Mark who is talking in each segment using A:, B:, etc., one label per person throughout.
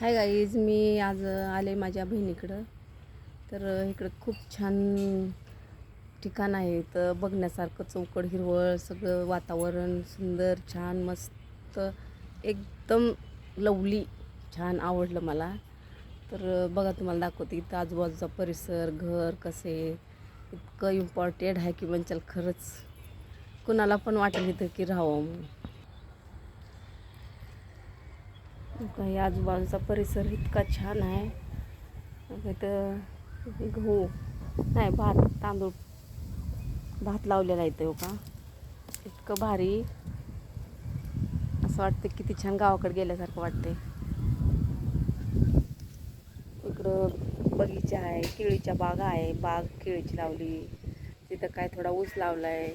A: Hi guys मी आज आले माझ्या बहिणीकडं. तर इकडं खूप छान ठिकाण आहे. तर बघण्यासारखं चौकड हिरवळ सगळं वातावरण सुंदर छान मस्त एकदम लवली छान आवडलं मला. तर बघा तुम्हाला दाखवते इथं आजूबाजूचा परिसर घर कसे इतकं इम्पॉर्टेड आहे की म्हणजे खरंच कुणाला पण वाटेल इथं की राहावं म्हणून काही आजूबाजूचा परिसर इतका छान आहे. इथं गहू हो, नाही भात तांदूळ भात लावलेला येतो इथं का? इतकं भारी. असं वाटतं किती छान गावाकडे गेल्यासारखं वाटते इकडं बगीचा आहे केळीच्या बागा आहे. बाग केळीची लावली. तिथं काय थोडा ऊस लावला आहे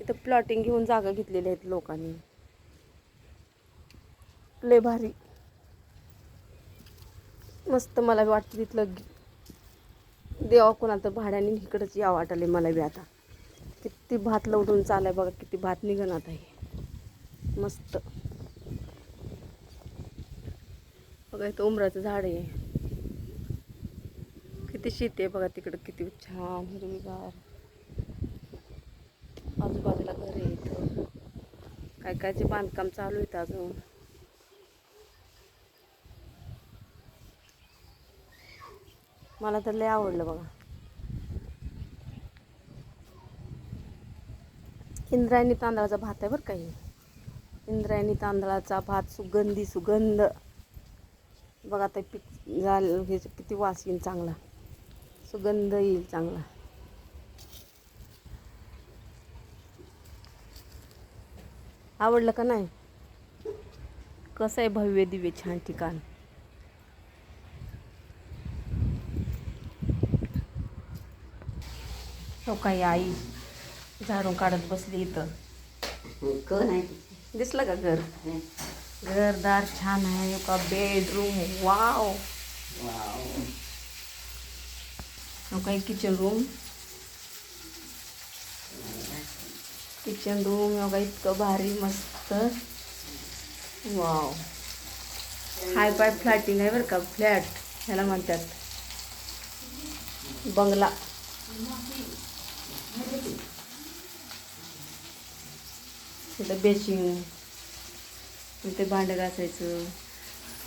A: इथं प्लॉटिंग घेऊन जागा घेतलेल्या आहेत लोकांनी. लय भारी. मस्त मला वाटतं तिथलं देवा कोणा तर भाड्याने इकडंच या वाटाले मला बी आता. किती भात लवडून चालाय बघा किती भात निघणार आहे मस्त. बघा इथं उमराचं झाड आहे. किती शेती आहे बघा तिकडं किती छान हिरवीगार. आजूबाजूला घर आहे इथं काय कायचे बांधकाम चालू आहेत अजून. मला तर लय आवडलं बघा. इंद्रायणी तांदळाचा भात आहे बरं काही इंद्रायणी तांदळाचा भात सुगंधी सुगंध. बघा ते पीक झालं हे किती वास येईल चांगला. सुगंध येईल चांगला. आवडलं का नाही? कसं आहे भव्य दिव्य छान ठिकाण. हो काही आई झाडून काढत बसली इथं.
B: कोण आहे?
A: दिसलं का घर? घरदार छान आहे का बेडरूम वाव हो काही किचन रूम किचन रूम हो का इतकं भारी मस्त. वाव हाय फाय फ्लॅटिंग आहे बरं का? फ्लॅट ह्याला म्हणतात. बंगला. तिथं बेसिंग तिथे भांडं घासायचं.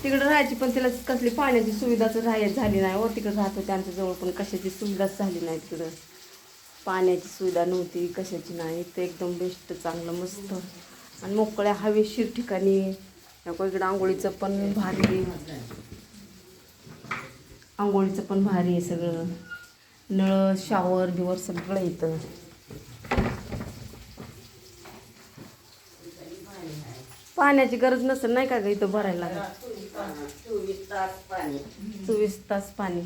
A: तिकडं राहायची पण तिला कसली पाण्याची सुविधाच राहाय झाली नाही हो. तिकडं राहतो त्यांच्या जवळ पण कशाची सुविधाच झाली नाही तिकडं. पाण्याची सुविधा नव्हती कशाची नाही. ते एकदम बेस्ट चांगलं मस्त. आणि मोकळ्या हवेशीर ठिकाणी. नको इकडं आंघोळीचं पण भारी आंघोळीचं पण भारी आहे सगळं. नळ शावर बिवर सगळं येतं पाण्याची गरज नसेल नाही का ग इथं भरायला लागत?
B: चोवीस तास पाणी.
A: चोवीस तास पाणी.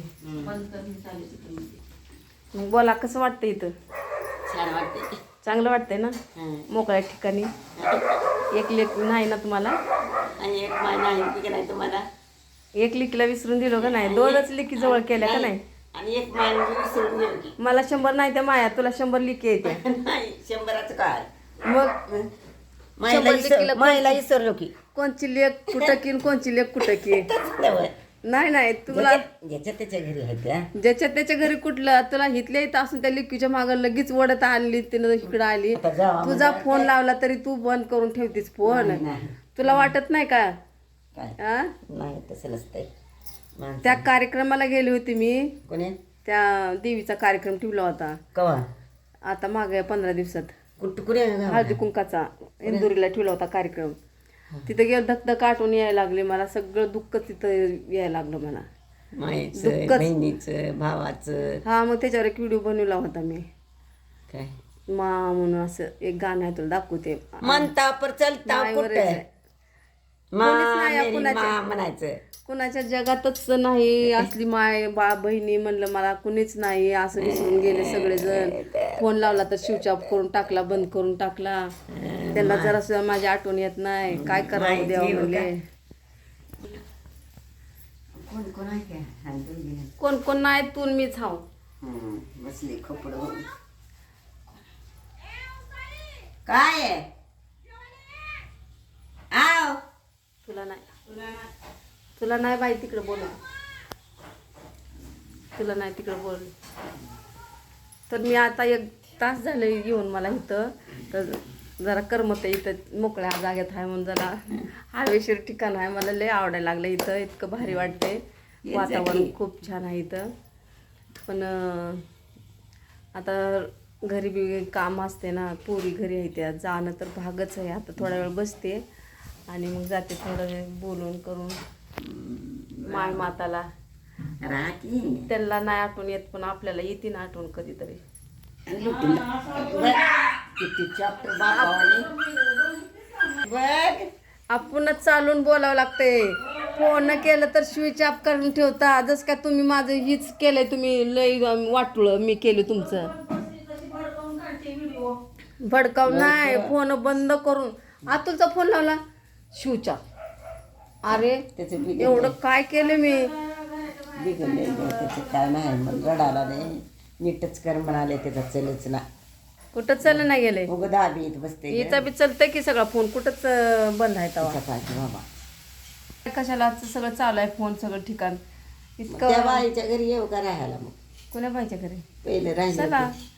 A: मग बोला कसं वाटतं इथं?
B: छान वाटते
A: चांगलं वाटतंय ना. मोकळ्या ठिकाणी. एक लेक नाही ना तुम्हाला?
B: आणि एक महिना आहे की नाही तुम्हाला?
A: एक लेकीला विसरून दिलो का नाही? दोनच लेकी जवळ केल्या का नाही?
B: आणि एक महिना विसरून गेलो. की
A: मला शंभर नाही त्या माया तुला शंभर लेकी येते
B: नाही शंभराचं काय?
A: मग?
B: महिला
A: शंभर
B: विसर-
A: लेकीला
B: महिला विसरलो की
A: कोणची? लेक कुठं की कोणची लेक कुठं की. नाही नाही तुला
B: ज्याच्या त्याच्या घरी आहेत त्या
A: ज्याच्या त्याच्या घरी कुठलं? तुला हिथल्या इथं असून त्या लिक्कीच्या मागं लगेच वडत आणली तिनं इकडं आली.
B: आता जावा
A: तुझा फोन लावला तरी तू बंद करून ठेवतीस फोन.
B: नाही, नाही.
A: तुला वाटत नाही का?
B: काय?
A: आ?
B: नाही तसं नसतंय माणसं-
A: त्या कार्यक्रमाला गेली होती मी.
B: कोणी?
A: त्या देवीचा कार्यक्रम ठेवला होता.
B: कवा?
A: आता मागे पंधरा दिवसात. हळदी कुंकाचा इंदुरीला ठेवला होता कार्यक्रम. तिथं गेलं धकधक आठवून यायला लागले मला सगळं दुःख तिथं यायला लागलं मला.
B: मायेचं
A: दुःखच.
B: बहिणीचं भावाचं.
A: हा मग त्याच्यावर एक व्हिडिओ बनवला होता मी.
B: काय?
A: मा म्हणून असं एक गाणं आहे तुला दाखवते.
B: म्हणता पर चलता कुठं. मा
A: कोणीच नाही
B: मेरी
A: कुणाच्या.
B: मा म्हणायचं.
A: कुणाच्या जगातच नाही असली माय बा बहिणी म्हणलं मला कुणीच नाही असं विसरून गेले सगळेजण. फोन लावला तर स्विच ऑफ करून टाकला बंद करून टाकला. त्यांना जरा माझी आठवण येत नाही. काय करावं
B: आहे
A: म्हणले.
B: कोण कोण आहे काय? सांगतो मी.
A: कोण कोण नाही तू न मीच हाव.
B: बसली खोपड काय आहे?
A: तुला नाही. तुला नाही बाई तिकडे बोल तुला नाही तिकडे बोल तर मी आता एक तास झाले येऊन मला इथं. तर जरा करमत आहे इथं. मोकळ्या जागेत आहे म्हणून जरा हवेशीर ठिकाण आहे. मला लय आवडायला लागलं इथं. इतकं भारी वाटतंय.
B: ये
A: वातावरण. खूप छान आहे इथं. पण आता घरी बी काम असते ना. पोरी घरी आहे त्या जाणं तर भागच आहे. आता थोडा वेळ बसते. आणि मग जाते थोडा वेळ बोलून करून. माय माताला.
B: राहती.
A: त्यांना नाही आठवण येत पण आपल्याला येते ना आठवण कधीतरी.
B: बघ
A: आपणच चालून बोलावं लागतंय. फोन केलं तर स्विच ऑफ करून ठेवता. जसं काय तुम्ही माझं हीच केलंय तुम्ही लय वाटलं मी केलं तुमचं. भडकाव नाही फोन बंद करून. अतुलचा फोन लावला. ऑफ अरे
B: त्याचं बिघडलं
A: एवढं काय केलं मी?
B: बिघडलेलं त्याचं काय नाही मग रडाला नाही नीटच कर म्हणाले त्याचा चलच ना
A: कुठं चल नाही गेले?
B: उग दाबी येत बसते.
A: इथं बी चलतंय की सगळा? फोन कुठंच अं, बंद आहे तवा.
B: बाबा.
A: कशाला आजचं सगळं चालू आहे फोन सगळं ठिकाण?
B: त्या
A: इतकं
B: बाईच्या घरी येऊ का राहायला मग?
A: कोण्या पाहिजे घरी?
B: पहिलं राहिली
A: चला.
B: होती.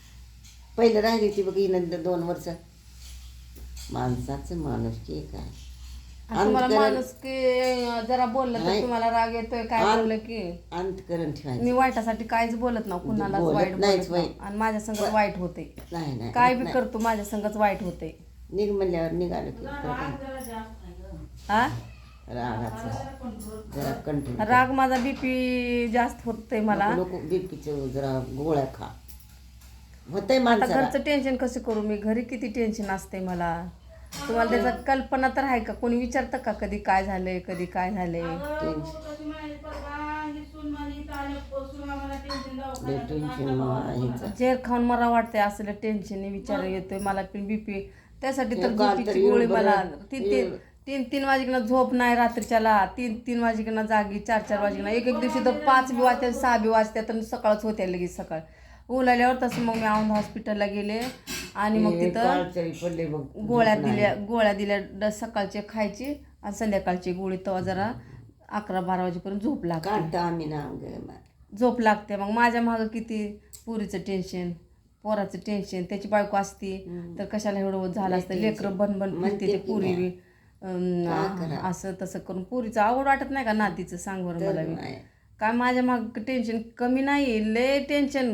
B: पहिलं राहिली होती बघ नंतर दोन वर्ष. माणसाचं माणूस की काय?
A: तुम्हाला माणूस की जरा बोललं तर. तुम्हाला राग येतोय काय बोललं की?
B: अंतकरण ठेवायचं.
A: मी वाईटासाठी काहीच बोलत ना कुणालाच
B: बोलत
A: वाईट
B: नाहीच
A: बोलत नाही.
B: वाईट.
A: आणि माझ्या संगत वाईट होते.
B: नाही नाही
A: काय बी. करतो माझ्या संगत वाईट होते.
B: निघ म्हणल्यावर निघालो की.
A: हा
B: रागाचं. जरा कंट्रोल
A: राग माझा बीपी जास्त होतोय मला.
B: नको बीपीचं जरा गोळ्या खा. होतंय माणसाला.
A: घरचं टेन्शन कसं करू मी? घरी किती टेन्शन असते मला? तुम्हाला त्याचा कल्पना तर आहे का? कोणी विचारतं का कधी काय झालंय कधी काय झालंय. जेर खाऊन मला वाटतंय असलं टेन्शन विचार येतोय. मला पण बीपी त्यासाठी तर
B: तर येऊन
A: गोळी मला तीन तीन तीन तीन वाजेकडनं झोप नाही रात्रीच्याला. तीन तीन वाजेकडनं जागी चार चार वाजेकडनं एक एक दिवशी तर पाच बी वाजतात सहा बी वाजतात आणि सकाळच होत्या लगेच सकाळ. उलाल्यावर तसं मग मी औंध हॉस्पिटलला गेले. आणि मग तिथं
B: काळचरी पडले बघ
A: गोळ्या दिल्या गोळ्या दिल्या ड- सकाळचे खायची आणि संध्याकाळची गोळी. तेव्हा जरा अकरा बारा वाजेपर्यंत झोप लागते.
B: काढता आम्ही ना
A: झोप लागते. मग माझ्या मागं किती पुरीचं टेन्शन पोराचं टेन्शन त्याची बायको असती तर कशाला एवढं झालं असतं? लेकरं बन बन फिरते ते पुरी. अं, असं तसं करून पुरीचं आवड वाटत नाही का नातीचं? सांग बरं मला बी. काय माझ्या माग टेन्शन कमी नाही लय टेन्शन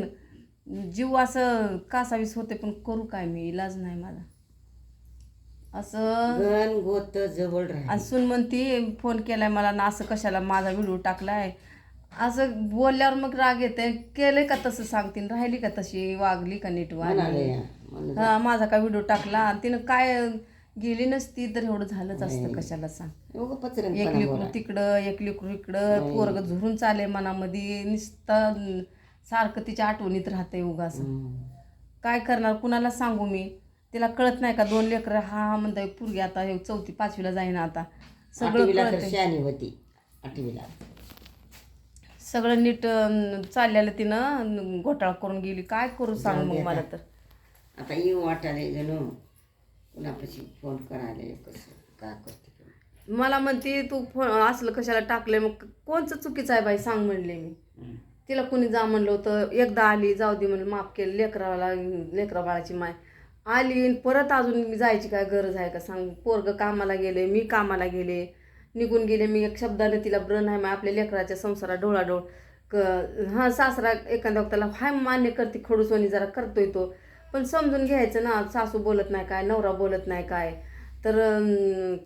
A: जीव असं कासावीस होते पण करू काय मी? इलाज नाही माझा. असं
B: गण गोत जवळ राह
A: आणि सून म्हणती फोन केलाय मला ना असं कशाला माझा व्हिडिओ टाकलाय? असं बोलल्यावर मग राग येते केलंय का तसं सांगतील राहिली का तशी? वागली का नीट
B: म्हणाले
A: वागली?
B: या. म्हणलं.
A: हा माझा काय व्हिडिओ टाकला? आणि तिनं काय गेली नसती तर एवढं झालंच असतं कशाला सांग? एक लेकरू तिकडं एक लेकरू इकडं पोरग झुरून चाले मनामध्ये नुसतं सारखं तिच्या आठवणीत राहतंय उगाच. काय करणार? कुणाला सांगू मी? तिला कळत नाही का दोन लेकरं? हा हा म्हणताय पुरगी आता हे चौथी पाचवीला जाईन आता. सगळं
B: आठवीला तर
A: कळतंय.
B: शहाणी होती. आठवीला.
A: सगळं नीट अं, चाललेलं तिनं घोटाळा करून गेली. काय करू सांग मग मला तर.
B: आता येऊ वाटायला जणू कुणापाशी फोन करायला कसं? काय करते ते.
A: मला म्हणते तू फो असलं कशाला टाकलंय? मग कोणचं चुकीचं आहे बाई? सांग म्हणले मी.
B: हम्म.
A: तिला कुणी जा म्हणलं होतं एकदा आली जाऊ दे म्हणलं माफ केलं लेकराला लेकरा बाळाची माय. आली परत अजून मी जायची काय गरज आहे का सांग? पोरग कामाला गेले मी कामाला गेले. निघून गेले मी एक शब्दाने तिला ब्रण आहे मग आपल्या लेकराच्या संसारात डोळाडोळ क हां सासरा एखाद्या वक्ताला हाय मान्य करते खडूसवणी जरा करतोय तो. पण समजून घ्यायचं ना सासू बोलत नाही काय नवरा बोलत नाही काय. तर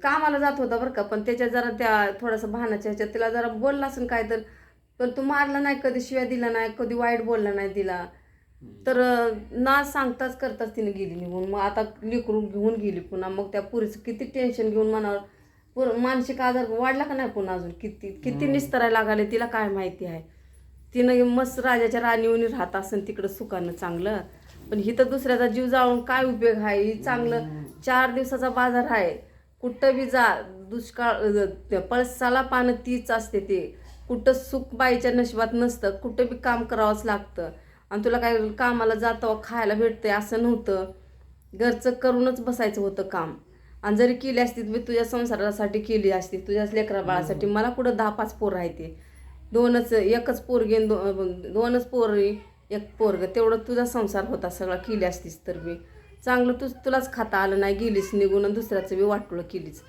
A: कामाला जात होता बरं का पण त्याच्या जरा त्या थोडासा भानाच्या ह्याच्यात तिला जरा बोलला असेल काय तर पण तू मारला नाही कधी शिव्या दिला नाही कधी वाईट बोलला नाही तिला. तर ना सांगताच करताच तिने गेली निघून. मग आता लेकरू घेऊन गेली पुन्हा. मग त्या पुरीचं किती टेन्शन घेऊन मनावर पुर मानसिक आजार वाढला का नाही पुन्हा अजून? किती किती निस्तरायला लागले तिला काय माहिती आहे? तिनं मस्त राजाच्या राणीवनी राहत असेल तिकडं सुखानं चांगलं. पण हिथं दुसऱ्याचा जीव जाळून काय उपयोग आहे? ही चांगलं चार दिवसाचा बाजार आहे. कुठं बी जा दुष्काळ पळसाला पानं तीच असते ते. कुठं सुख बाईच्या नशिबात नसतं कुठं बी काम करावंच लागतं. आणि तुला काय कामाला जातं खायला भेटतंय असं नव्हतं. घरचं करूनच बसायचं होतं काम. आणि जरी केली असती मी तुझ्या संसारासाठी केली असती तुझ्याच लेकरा बाळासाठी. मला कुठं दहा पाच पोरं आहे ते. दोनच एकच पोरगी दो दोनच पोरी एक पोरग. तेवढं तुझा संसार होता सगळा केली असतीस तर मी चांगलं तू तुलाच खाता आलं नाही गेलीस निघून आणि दुसऱ्याचं बी वाटोळं केलीच.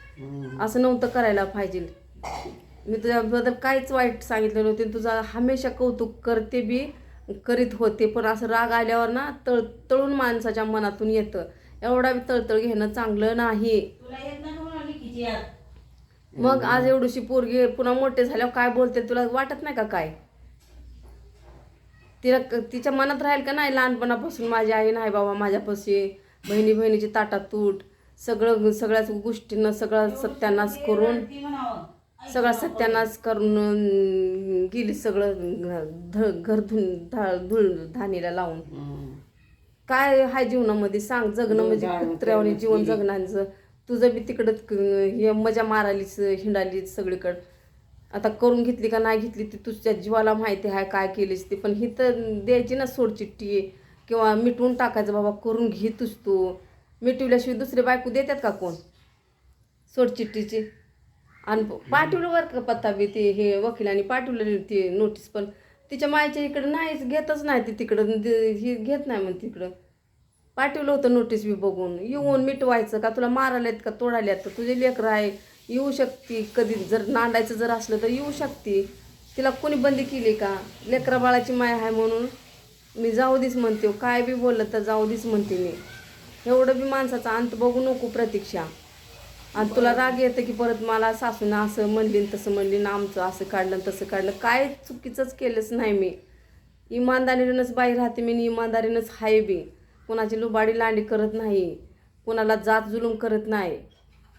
A: असं नव्हतं करायला पाहिजे. मी तुझ्याबद्दल काहीच वाईट सांगितलं नव्हते तुझा हमेशा कौतुक करते बी करीत होते. पण असं राग आल्यावर ना तळ तळून माणसाच्या मनातून येतं. एवढा बी तळतळ घेणं चांगलं नाही. मग आज एवढीशी पोरगी पुन्हा मोठे झाल्यावर काय बोलते? तुला वाटत नाही का काय? तिला तिच्या मनात राहील का नाही लहानपणापासून माझी आई नाही बाबा माझ्यापाशी? बहिणी बहिणीची ताटात तूट सगळं सगळ्याच गोष्टींना सगळं सत्यानाश करून. सगळा सत्यानाश करून गेली सगळं ध घर धुन धा धुळ धानीला लावून. काय हाय जीवनामध्ये सांग जगणं म्हणजे कुत्र्यावानी जीवन
B: गेली.
A: जगण्याचं तुझं बी तिकडं हे मजा मारालीच हिंडालीच सगळीकडं. आता करून घेतली का नाही घेतली ती तुझ्या जीवाला माहिती आहे काय केलीस ती. पण ही तर द्यायची ना सोडचिट्टी किंवा मिटवून टाकायचं बाबा करून घेतोस तू. मिटवल्याशिवाय दुसरे बायको देतात का कोण? सोडचिट्टीची आणि पाठवलं बरं का पत्ता बी ते हे वकिलांनी पाठवलं ती नोटीस पण तिच्या मायच्या इकडं नाहीच घेतच नाही ती तिकडं ही घेत नाही म्हणते तिकडं. पाठवलं होतं नोटीस बी बघून. येऊन मिटवायचं का तुला मारायला आहेत का तोडायला आहेत का तुझे लेकरं आहे येऊ शकते. कधी जर नांदायचं जर असलं तर येऊ शकते. तिला कोणी बंदी केली का? लेकरा बाळाची माय आहे म्हणून. मी जाऊ दीस म्हणते काय बी बोललं तर जाऊ दीस म्हणते मी. एवढं बी माणसाचा अंत बघू नको प्रतीक्षा. आणि तुला राग येतं की परत मला सासून असं म्हणली तसं म्हणली ना आमचं असं काढलं तसं काढलं. काय चुकीचंच केलंच नाही मी. इमानदारीनंच बाई राहते मी इमानदारीनंच हाय बी. कोणाची लुबाडी लांडी करत नाही. कोणाला जात जुलूम करत नाही.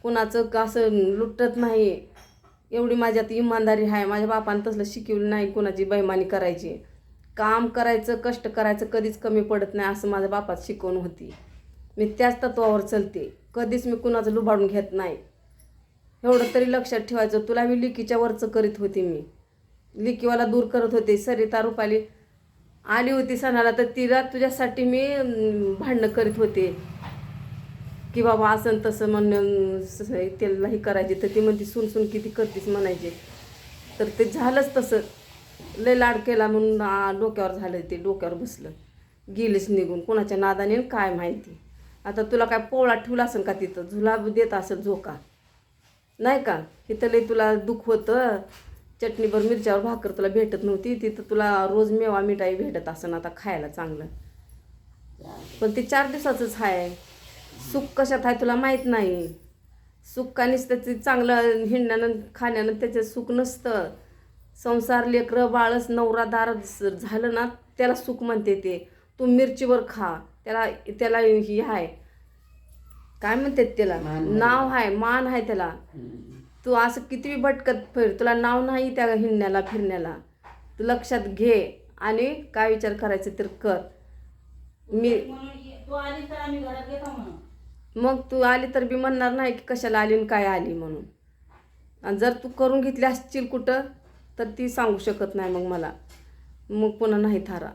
A: कोणाचं असं लुटत नाही. एवढी माझ्यात इमानदारी आहे माझ्या बापानं तसलं शिकवलं नाही कोणाची बैमानी करायची. काम करायचं कष्ट करायचं कधीच कमी पडत नाही असं माझ्या बापात शिकवण होती. मी त्याच तत्वावर चलते. कधीच मी कुणाचं लुबाडून घेत नाही. एवढं तरी लक्षात ठेवायचं. तुला मी लिकीच्या वरचं करीत होती मी. लिकीवाला दूर करत होते. सरिता रुपाली आली होती सणाला तर तिला तुझ्यासाठी मी भांडणं करीत होते. की बाबा असं तसं म्हणणं स- त्याला हे करायचे. तर ती म्हणती सुन सुन किती करतीस? म्हणायचे. तर ते झालंच तसं. लय लाड केला म्हणून डोक्यावर झालं ते डोक्यावर बसलं. गेलीच निघून. कोणाच्या नादाने काय माहिती. आता तुला काय पोळा ठेवला असेल का तिथं? झुला देत असेल झोका. नाही का? तिथं लई तुला दुःख होतं. चटणीभर मिरच्यावर भाकर तुला भेटत नव्हती. तिथं तुला रोज मेवा मिठाई भेटत असं आता खायला चांगलं. पण ते चार दिवसाचंच आहे सुख कशात आहे तुला माहीत नाही. सुख का नुसतं ते चांगलं हिंडण्यानं खाण्यानं त्याचं सुख नसतं. संसार लेकरं बाळच नवरा दार झालं ना त्याला सुख म्हणते ते. तू मिरचीवर खा. त्याला त्याला ही आहे काय म्हणतात त्याला? नाव आहे मान आहे त्याला. तू असं किती बी भटकत फिर तुला नाव नाही त्या हिंडण्याला फिरण्याला. तू लक्षात घे आणि काय विचार करायचं तर कर. मी मग तू आली तर बी म्हणणार नाही की कशाला आली आणि काय आली म्हणून. आणि जर तू करून घेतली असशील कुठं तर ती सांगू शकत नाही मग मला. मग पुन्हा नाही थारा.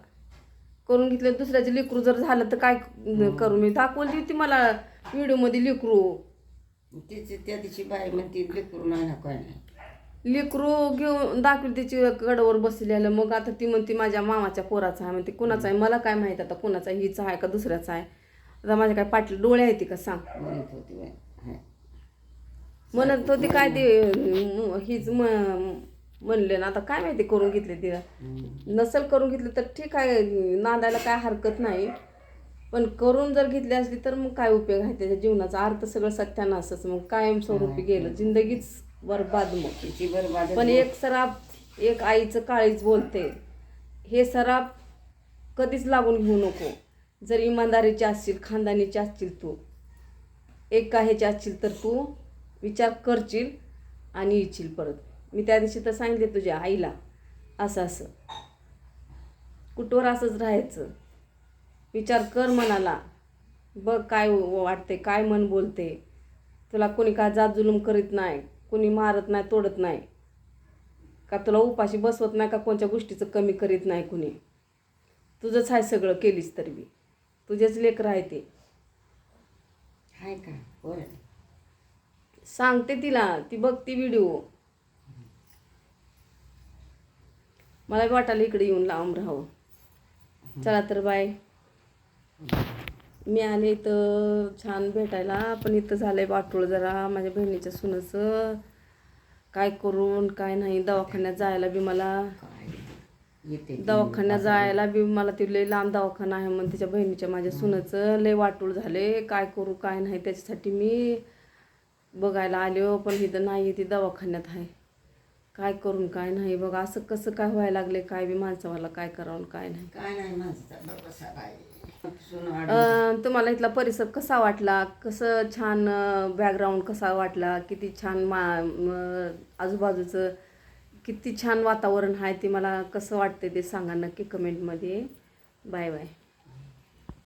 A: करून घेतलं. दुसऱ्याचे लेकरू जर झालं तर काय करू? मी दाखवली होती मला व्हिडिओमध्ये लेकरू.
B: तिची त्या दिवशी बाई म्हणते लेकरू नाही ना काय नाही.
A: लेकरू घेऊन दाखवली तिची गडावर बसलेलं. मग आता ती म्हणते माझ्या मामाच्या पोराचा आहे. म्हणते कुणाचा आहे? मला काय माहीत आता कुणाचा आहे, हिचा आहे का दुसऱ्याचा आहे? आता माझ्या काय पाटील डोळे आहेत का सांग?
B: म्हणत होती बाई. हाय.
A: म्हणत होती काय ते हीच म- म्हणले ना आता काय माहिती करून घेतले तिला
B: हम्म.
A: नसल करून घेतली तर ठीक आहे नांदायला काय हरकत नाही. पण करून जर घेतली असली तर मग काय उपयोग आहे त्याच्या जीवनाचा? अर्थ सगळं सत्यानाशच. मग कायमस्वरूपी गेलं. जिंदगीच बरबाद मग. पण एक सराप एक आईचं काळीच बोलते. हे सराप कधीच लागून घेऊ नको. जर इमानदारीची असशील खानदानीची असशील तू एका ह्याची असशील तर तू विचार करशील आणि येशील परत. मी त्या दिवशी तर सांगितले तुझ्या आईला असं असं. कुठवर असंच राहायचं. विचार कर मनाला. बघ काय वाटते काय मन बोलते तुला कोणी काय जात जुलूम करीत नाही कोणी मारत नाही तोडत नाही. का तुला उपाशी बसवत नाही का कोणत्या गोष्टीचं कमी करीत नाही कुणी? तुझंच आहे सगळं केलीस तरी बी. तुझेच लेकरं आहे ते.
B: हाय का? होय
A: सांगते तिला ती बघती व्हिडिओ. मला वाटायला इकडे येऊन लांब राहावं. चला तर बाय. मी आले इथं छान भेटायला पण इथं झालंय वाटोळ जरा माझ्या बहिणीच्या सुनाचं. काय करून काय नाही दवाखान्यात जायला बी मला दवाखान्यात जायला बी मला ती लय लांब दवाखाना आहे म्हणून तिच्या बहिणीच्या माझ्या सुनाचं लय वाटूळ झाले काय करू काय नाही त्याच्यासाठी मी बघायला आले हो पण इथं नाही ती दवाखान्यात आहे. काय करून काय नाही. बघा असं कसं काय व्हायला लागले काय बी माणसावाला काय करावं काय नाही.
B: काय नाही
A: तुम्हाला इथला परिसर कसा वाटला? कसं छान बॅकग्राऊंड कसा वाटला? किती छान मा म, आजूबाजूचं किती छान वातावरण आहे ते मला कसं वाटते ते सांगा नक्की कमेंटमध्ये बाय बाय